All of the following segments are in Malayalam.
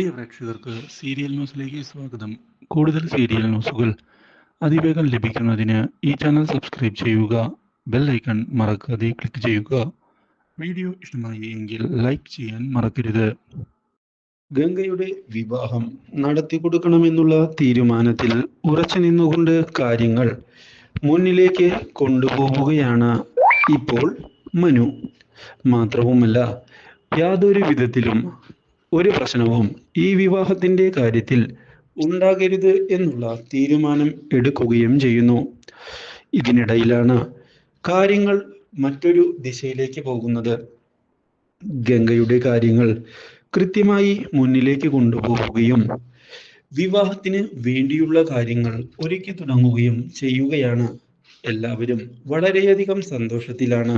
പ്രിയ പ്രേക്ഷകർക്ക് സീരിയൽ ന്യൂസിലേക്ക് സ്വാഗതം. കൂടുതൽ സീരിയൽ ന്യൂസുകൾ അതിവേഗം ലഭിക്കുന്നതിന് ഈ ചാനൽ സബ്സ്ക്രൈബ് ചെയ്യുക ബെൽ ഐക്കൺ മറക്കാതെ ക്ലിക്ക് ചെയ്യുക. വീഡിയോ ഇഷ്ടമായി എങ്കിൽ ലൈക്ക് ചെയ്യാൻ മറക്കരുത്. ഗംഗയുടെ വിവാഹം നടത്തി കൊടുക്കണമെന്നുള്ള തീരുമാനത്തിൽ ഉറച്ചു നിന്നുകൊണ്ട് കാര്യങ്ങൾ മുന്നിലേക്ക് കൊണ്ടുപോവുകയാണ് ഇപ്പോൾ മനു. മാത്രവുമല്ല യാതൊരു വിധത്തിലും ഒരു പ്രശ്നവും ഈ വിവാഹത്തിന്റെ കാര്യത്തിൽ ഉണ്ടാകരുത് എന്നുള്ള തീരുമാനം എടുക്കുകയും ചെയ്യുന്നു. ഇതിനിടയിലാണ് കാര്യങ്ങൾ മറ്റൊരു ദിശയിലേക്ക് പോകുന്നത്. ഗംഗയുടെ കാര്യങ്ങൾ കൃത്യമായി മുന്നിലേക്ക് കൊണ്ടുപോവുകയും വിവാഹത്തിന് വേണ്ടിയുള്ള കാര്യങ്ങൾ ഒരുക്കി തുടങ്ങുകയും ചെയ്യുകയാണ്. എല്ലാവരും വളരെയധികം സന്തോഷത്തിലാണ്.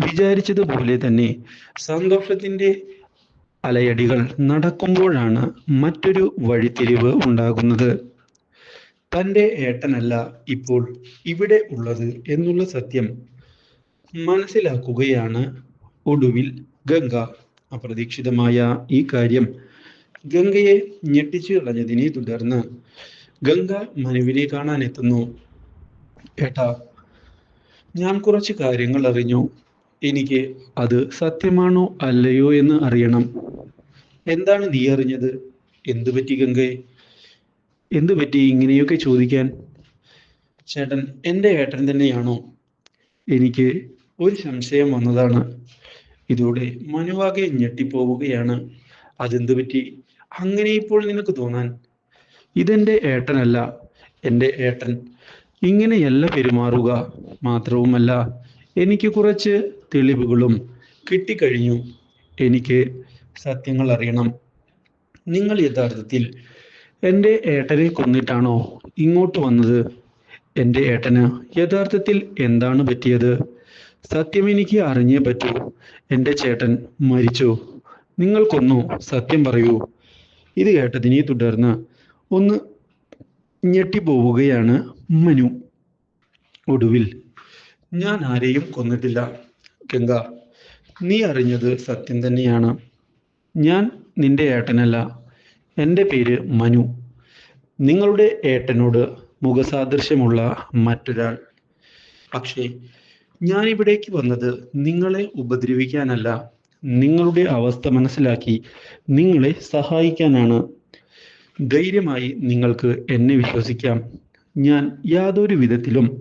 വിചാരിച്ചതുപോലെ തന്നെ സന്തോഷത്തിന്റെ അലയടികൾ നടക്കുമ്പോഴാണ് മറ്റൊരു വഴിത്തിരിവ് ഉണ്ടാകുന്നത്. തന്റെ ഏട്ടനല്ല ഇപ്പോൾ ഇവിടെ ഉള്ളത് എന്നുള്ള സത്യം മനസ്സിലാക്കുകയാണ് ഒടുവിൽ ഗംഗ. അപ്രതീക്ഷിതമായ ഈ കാര്യം ഗംഗയെ ഞെട്ടിച്ചു കളഞ്ഞതിനെ തുടർന്ന് ഗംഗ മനുവിനെ കാണാൻ എത്തുന്നു ഏട്ടാ ഞാൻ കുറച്ച് കാര്യങ്ങൾ അറിഞ്ഞു. എനിക്ക് അത് സത്യമാണോ അല്ലയോ എന്ന് അറിയണം. എന്താണ് നീ അറിഞ്ഞത്? എന്തു പറ്റി ഗംഗയെ എന്തു പറ്റി ഇങ്ങനെയൊക്കെ ചോദിക്കാൻ? ചേട്ടൻ എന്റെ ഏട്ടൻ തന്നെയാണോ? എനിക്ക് ഒരു സംശയം വന്നതാണ്. ഇതോടെ മനുവാകെ ഞെട്ടിപ്പോവുകയാണ്. അതെന്തു പറ്റി? അങ്ങനെ ഇപ്പോൾ നിനക്ക് തോന്നാൻ? ഇതെന്റെ ഏട്ടനല്ല എന്റെ ഏട്ടൻ. ഇങ്ങനെയല്ല പെരുമാറുക. മാത്രവുമല്ല എനിക്ക് കുറച്ച് തെളിവുകളും കിട്ടിക്കഴിഞ്ഞു. എനിക്ക് സത്യങ്ങൾ അറിയണം. നിങ്ങൾ യഥാർത്ഥത്തിൽ എന്റെ ഏട്ടനെ കൊന്നിട്ടാണോ ഇങ്ങോട്ട് വന്നത്? എന്റെ ഏട്ടന് യഥാർത്ഥത്തിൽ എന്താണ് പറ്റിയത്? സത്യം എനിക്ക് അറിഞ്ഞേ പറ്റൂ. എന്റെ ചേട്ടൻ മരിച്ചു. നിങ്ങൾ കൊന്നു. സത്യം പറയൂ. ഇത് കേട്ടതിനെ തുടർന്ന് ഒന്ന് ഞെട്ടിപ്പോവുകയാണ് മനു. ഒടുവിൽ ഞാൻ ആരെയും കൊന്നിട്ടില്ല. ഗംഗ നീ അറിഞ്ഞത് സത്യം തന്നെയാണ്. ഞാൻ നിന്റെ ഏട്ടനല്ല. എന്റെ പേര് മനു. നിങ്ങളുടെ ഏട്ടനോട് മുഖസാദൃശ്യമുള്ള മറ്റൊരാൾ. പക്ഷേ ഞാൻ ഇവിടേക്ക് വന്നത് നിങ്ങളെ ഉപദ്രവിക്കാനല്ല. നിങ്ങളുടെ അവസ്ഥ മനസ്സിലാക്കി നിങ്ങളെ സഹായിക്കാനാണ്. ധൈര്യമായി നിങ്ങൾക്ക് എന്നെ വിശ്വസിക്കാം. ഞാൻ യാതൊരു വിധത്തിലും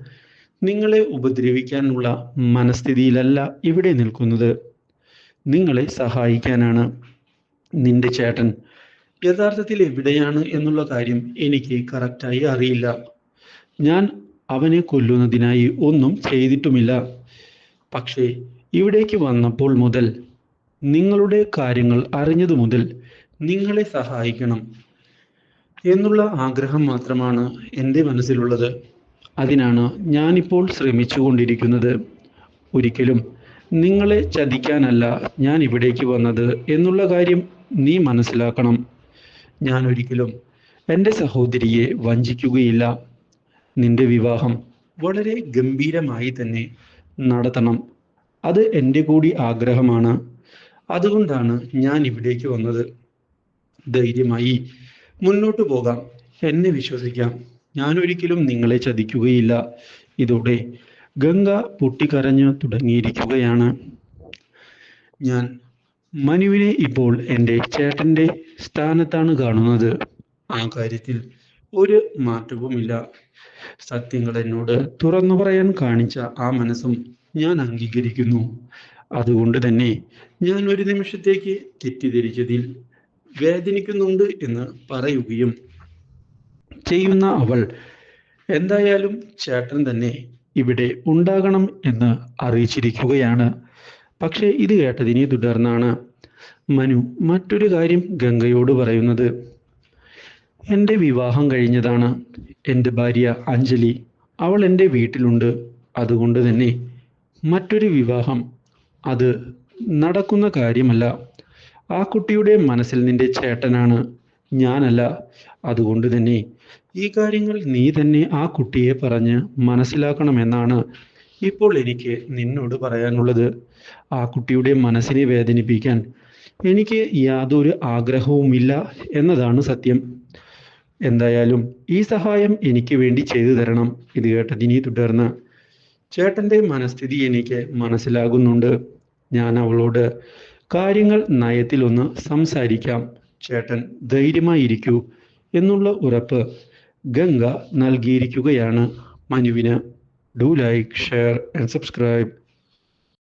നിങ്ങളെ ഉപദ്രവിക്കാനുള്ള മനസ്ഥിതിയിലല്ല ഇവിടെ നിൽക്കുന്നത്. നിങ്ങളെ സഹായിക്കാനാണ്. നിന്റെ ചേട്ടൻ യഥാർത്ഥത്തിൽ എവിടെയാണ് എന്നുള്ള കാര്യം എനിക്ക് കറക്റ്റായി അറിയില്ല. ഞാൻ അവനെ കൊല്ലുന്നതിനായി ഒന്നും ചെയ്തിട്ടുമില്ല. പക്ഷേ ഇവിടേക്ക് വന്നപ്പോൾ മുതൽ നിങ്ങളുടെ കാര്യങ്ങൾ അറിഞ്ഞതു മുതൽ നിങ്ങളെ സഹായിക്കണം എന്നുള്ള ആഗ്രഹം മാത്രമാണ് എന്റെ മനസ്സിലുള്ളത്. അതിനാണ് ഞാനിപ്പോൾ ശ്രമിച്ചുകൊണ്ടിരിക്കുന്നത്. ഒരിക്കലും നിങ്ങളെ ചതിക്കാനല്ല ഞാൻ ഇവിടേക്ക് വന്നത് എന്നുള്ള കാര്യം നീ മനസ്സിലാക്കണം. ഞാൻ ഒരിക്കലും എന്റെ സഹോദരിയെ വഞ്ചിക്കുകയില്ല. നിന്റെ വിവാഹം വളരെ ഗംഭീരമായി തന്നെ നടത്തണം. അത് എന്റെ കൂടി ആഗ്രഹമാണ്. അതുകൊണ്ടാണ് ഞാൻ ഇവിടേക്ക് വന്നത്. ധൈര്യമായി മുന്നോട്ട് പോകാം. എന്നെ വിശ്വസിക്കാം. ഞാൻ ഒരിക്കലും നിങ്ങളെ ചതിക്കുകയില്ല. ഇതോടെ ഗംഗ പൊട്ടിക്കരഞ്ഞു തുടങ്ങിയിരിക്കുകയാണ്. ഞാൻ മനുവിനെ ഇപ്പോൾ എന്റെ ചേട്ടന്റെ സ്ഥാനത്താണ് കാണുന്നത്. ആ കാര്യത്തിൽ ഒരു മാറ്റവുമില്ല. സത്യങ്ങൾ എന്നോട് തുറന്നു പറയാൻ കാണിച്ച ആ മനസ്സും ഞാൻ അംഗീകരിക്കുന്നു. അതുകൊണ്ട് തന്നെ ഞാൻ ഒരു നിമിഷത്തേക്ക് തെറ്റിദ്ധരിച്ചതിൽ വേദനിക്കുന്നുണ്ട് എന്ന് പറയുകയും ചെയ്യുന്ന അവൾ. എന്തായാലും ചേട്ടൻ തന്നെ ഇവിടെ ഉണ്ടാകണം എന്ന് അറിയിച്ചിരിക്കുകയാണ്. പക്ഷേ ഇത് കേട്ടതിനെ തുടർന്നാണ് മനു മറ്റൊരു കാര്യം ഗംഗയോട് പറയുന്നത്. എന്റെ വിവാഹം കഴിഞ്ഞതാണ്. എന്റെ ഭാര്യ അഞ്ജലി അവൾ എന്റെ വീട്ടിലുണ്ട്. അതുകൊണ്ട് തന്നെ മറ്റൊരു വിവാഹം. അത് നടക്കുന്ന കാര്യമല്ല. ആ കുട്ടിയുടെ മനസ്സിൽ നിന്റെ ചേട്ടനാണ്. ഞാനല്ല. അതുകൊണ്ട് തന്നെ ഈ കാര്യങ്ങൾ നീ തന്നെ ആ കുട്ടിയെ പറഞ്ഞ് മനസ്സിലാക്കണമെന്നാണ് ഇപ്പോൾ എനിക്ക് നിന്നോട് പറയാനുള്ളത്. ആ കുട്ടിയുടെ മനസ്സിനെ വേദനിപ്പിക്കാൻ എനിക്ക് യാതൊരു ആഗ്രഹവുമില്ല എന്നതാണ് സത്യം. എന്തായാലും ഈ സഹായം എനിക്ക് വേണ്ടി ചെയ്തു തരണം. ഇത് കേട്ടതിനെ തുടർന്ന് ചേട്ടന്റെ മനസ്ഥിതി എനിക്ക് മനസ്സിലാകുന്നുണ്ട്. ഞാൻ അവളോട് കാര്യങ്ങൾ നയത്തിലൊന്ന് സംസാരിക്കാം. ചേട്ടൻ ധൈര്യമായിരിക്കൂ എന്നുള്ള ഉറപ്പ് ഗംഗ നൽകിയിരിക്കുകയാണ്. മനുവിന് do like share and subscribe